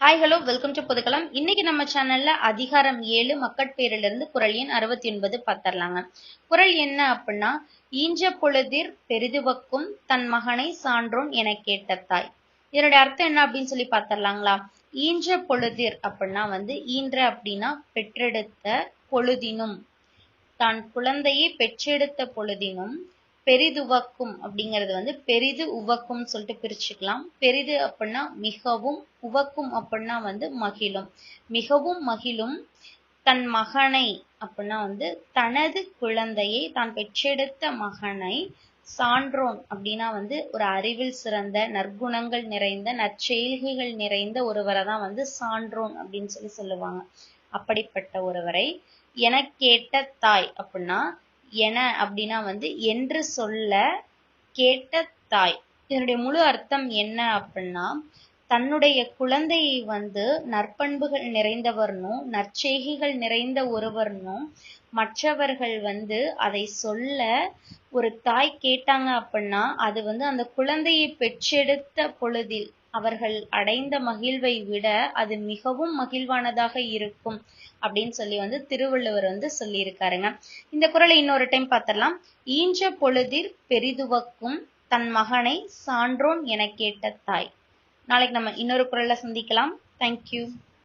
Hi hello welcome to புதுக்கலாம் இன்னைக்கு நம்ம சேனல்ல அதிகாரம் ஏழு மக்கட்பேரிலிருந்து இருந்து குரல் எண் அறுபத்தி ஒன்பது பார்த்துடலாங்க. குரல் என்ன அப்படின்னா ஈஞ்ச பொழுதிர் பெரிதுவக்கும் தன் மகனை சான்றோன் என கேட்ட தாய். இதனுடைய அர்த்தம் என்ன அப்படின்னு சொல்லி பார்த்துடலாங்களா? ஈன்ற பொழுதிர் அப்படின்னா வந்து ஈன்ற அப்படின்னா பெற்றெடுத்த பொழுதினும் தான் குழந்தையை பெற்றெடுத்த பொழுதினும் பெரிதுவக்கும் அப்படிங்கிறது வந்து பெரிது உவக்கும் சொல்லிட்டு பிரிச்சுக்கலாம். பெரிது அப்படின்னா மிகவும் உவக்கும் அப்படின்னா வந்து மகிழும். மிகவும் மகிழும் தன் மகனை அப்படின்னா வந்து தனது குழந்தையை தான் பெற்றெடுத்த மகனை சான்றோன் அப்படின்னா வந்து ஒரு அறிவில் சிறந்த நற்குணங்கள் நிறைந்த நற்செயல்கள் நிறைந்த ஒருவரை தான் வந்து சான்றோன் அப்படின்னு சொல்லி சொல்லுவாங்க. அப்படிப்பட்ட ஒருவரை. என கேட்ட தாய் அப்படின்னா என அப்படின்னா வந்து என்று சொல்ல கேட்ட தாய். இதனுடைய முழு அர்த்தம் என்ன அப்படின்னா தன்னுடைய குழந்தையை வந்து நற்பண்புகள் நிறைந்தவர்னும் நற்செய்கைகள் நிறைந்த ஒருவர்னும் மற்றவர்கள் வந்து அதை சொல்ல ஒரு தாய் கேட்டாங்க அப்படின்னா அது வந்து அந்த குழந்தையை பெற்றெடுத்த பொழுதில் அவர்கள் அடைந்த மகிழ்வை விட அது மிகவும் மகிழ்வானதாக இருக்கும் அப்படின்னு சொல்லி வந்து திருவள்ளுவர் வந்து சொல்லியிருக்காருங்க. இந்த குரலை இன்னொரு டைம் பார்த்துடலாம். ஈன்ற பொழுதில் பெரிதுவக்கும் தன் மகனை சான்றோன் என கேட்ட தாய். நாளைக்கு நம்ம இன்னொரு குரல்ல சந்திக்கலாம். தேங்க்யூ